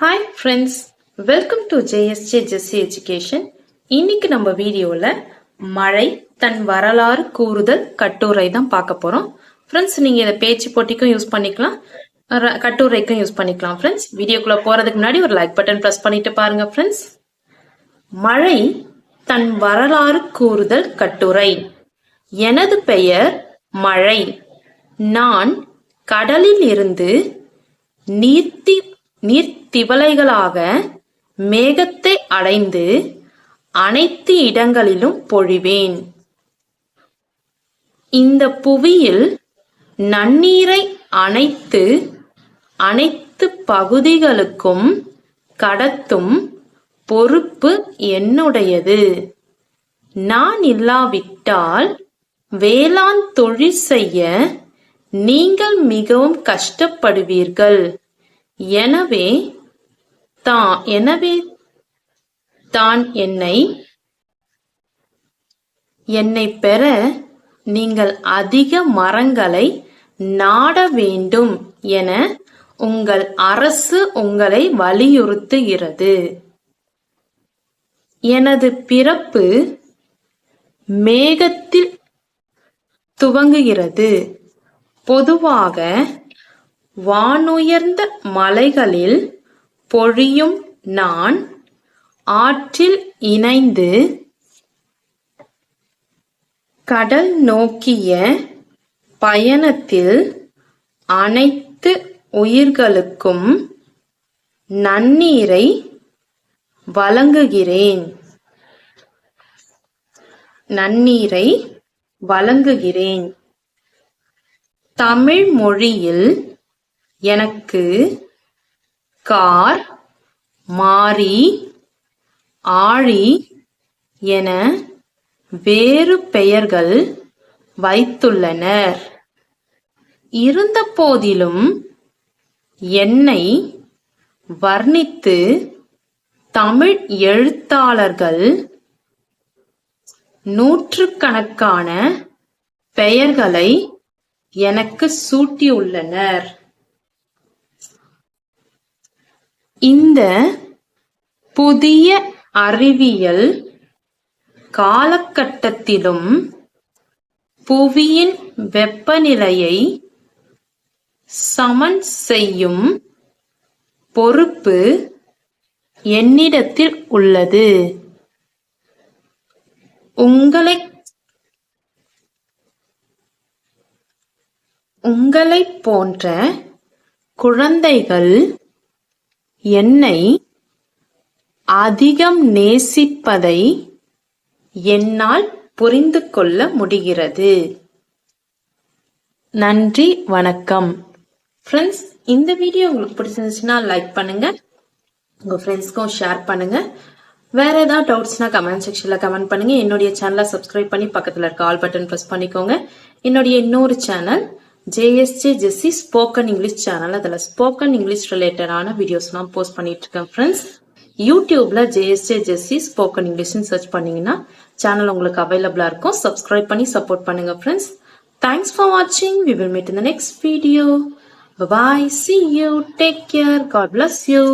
Hi friends welcome to JSJ Jessie education இன்னைக்கு நம்ம வீடியோவில் மழை தன் வரலாறு கூறுதல் கட்டுரை தான் பார்க்க போகிறோம் ஃப்ரெண்ட்ஸ் நீங்கள் இதை பேச்சு போட்டிக்கும் யூஸ் பண்ணிக்கலாம். கட்டுரைக்கும் யூஸ் பண்ணிக்கலாம் ஃப்ரெண்ட்ஸ் வீடியோக்குள்ளே போகிறதுக்கு முன்னாடி ஒரு லைக் பட்டன் ப்ரெஸ் பண்ணிட்டு பாருங்க ஃப்ரெண்ட்ஸ் மழை தன் வரலாறு கூறுதல் கட்டுரை. எனது பெயர் மழை. நான் கடலில் இருந்து நீர்த்தி நீர்த்திவலைகளாக மேகத்தை அடைந்து அனைத்து இடங்களிலும் பொழிவேன். இந்த புவியில் நன்னீரை அனைத்து அனைத்து பகுதிகளுக்கும் கடத்தும் பொறுப்பு என்னுடையது. நான் இல்லாவிட்டால் வேளாண் தொழில் செய்ய நீங்கள் மிகவும் கஷ்டப்படுவீர்கள். எனவே தான் எனவே தான் என்னை என்னை பெற நீங்கள் அதிக மரங்களை நாட வேண்டும் என உங்கள் அரசு உங்களை வலியுறுத்துகிறது. எனது பிறப்பு மேகத்தில் துவங்குகிறது. பொதுவாக வானுயர்ந்த மலைகளில் பொழியும் நான் ஆற்றில் இணைந்து கடல் நோக்கிய பயணத்தில் அனைத்து உயிர்களுக்கும் நன்னீரை வழங்குகிறேன். நன்னீரை வழங்குகிறேன். தமிழ் மொழியில் எனக்கு கார் மாரி ஆழி என வேறு பெயர்கள் வைத்துள்ளனர். இருந்தபோதிலும் என்னை வர்ணித்து தமிழ் எழுத்தாளர்கள் நூற்றுக்கணக்கான பெயர்களை எனக்கு சூட்டியுள்ளனர். இந்த புதிய அறிவியல் காலகட்டத்திலும் புவியின் வெப்பநிலையை சமன் செய்யும் பொறுப்பு என்னிடத்தில் உள்ளது. உங்களை உங்களைப் போன்ற குழந்தைகள் என்னை அதிகம் நேசிப்பதை என்னால் புரிந்து கொள்ள முடிகிறது. நன்றி வணக்கம். ஃப்ரெண்ட்ஸ் இந்த வீடியோ உங்களுக்கு பிடிச்சிருந்துச்சுன்னா லைக் பண்ணுங்க. உங்க ஃப்ரெண்ட்ஸ்க்கும் ஷேர் பண்ணுங்க. வேற ஏதாவது டவுட்ஸ்னா கமெண்ட் செக்ஷன்ல கமெண்ட் பண்ணுங்க. என்னுடைய சேனலை சப்ஸ்கிரைப் பண்ணி பக்கத்துல இருக்க ஆல் பட்டன் ப்ரெஸ் பண்ணிக்கோங்க. என்னுடைய இன்னொரு channel JSJ Jessie spoken English channel அதில் ஸ்போக்கன் இங்கிலீஷ் ரிலேட்டடான வீடியோஸ்லாம் போஸ்ட் பண்ணிட்டு இருக்கேன் ஃப்ரெண்ட்ஸ் யூடியூப்ல ஜேஎஸ்ஜே ஜெஸ்ஸி ஸ்போக்கன் இங்கிலீஷ்னு சர்ச் பண்ணீங்கன்னா சேனல் உங்களுக்கு அவைலபிளா இருக்கும். சப்ஸ்கிரைப் பண்ணி சப்போர்ட் பண்ணுங்க ஃப்ரெண்ட்ஸ் தேங்க்ஸ் ஃபார் வாட்சிங் we will meet in the next video bye see you take care God bless you.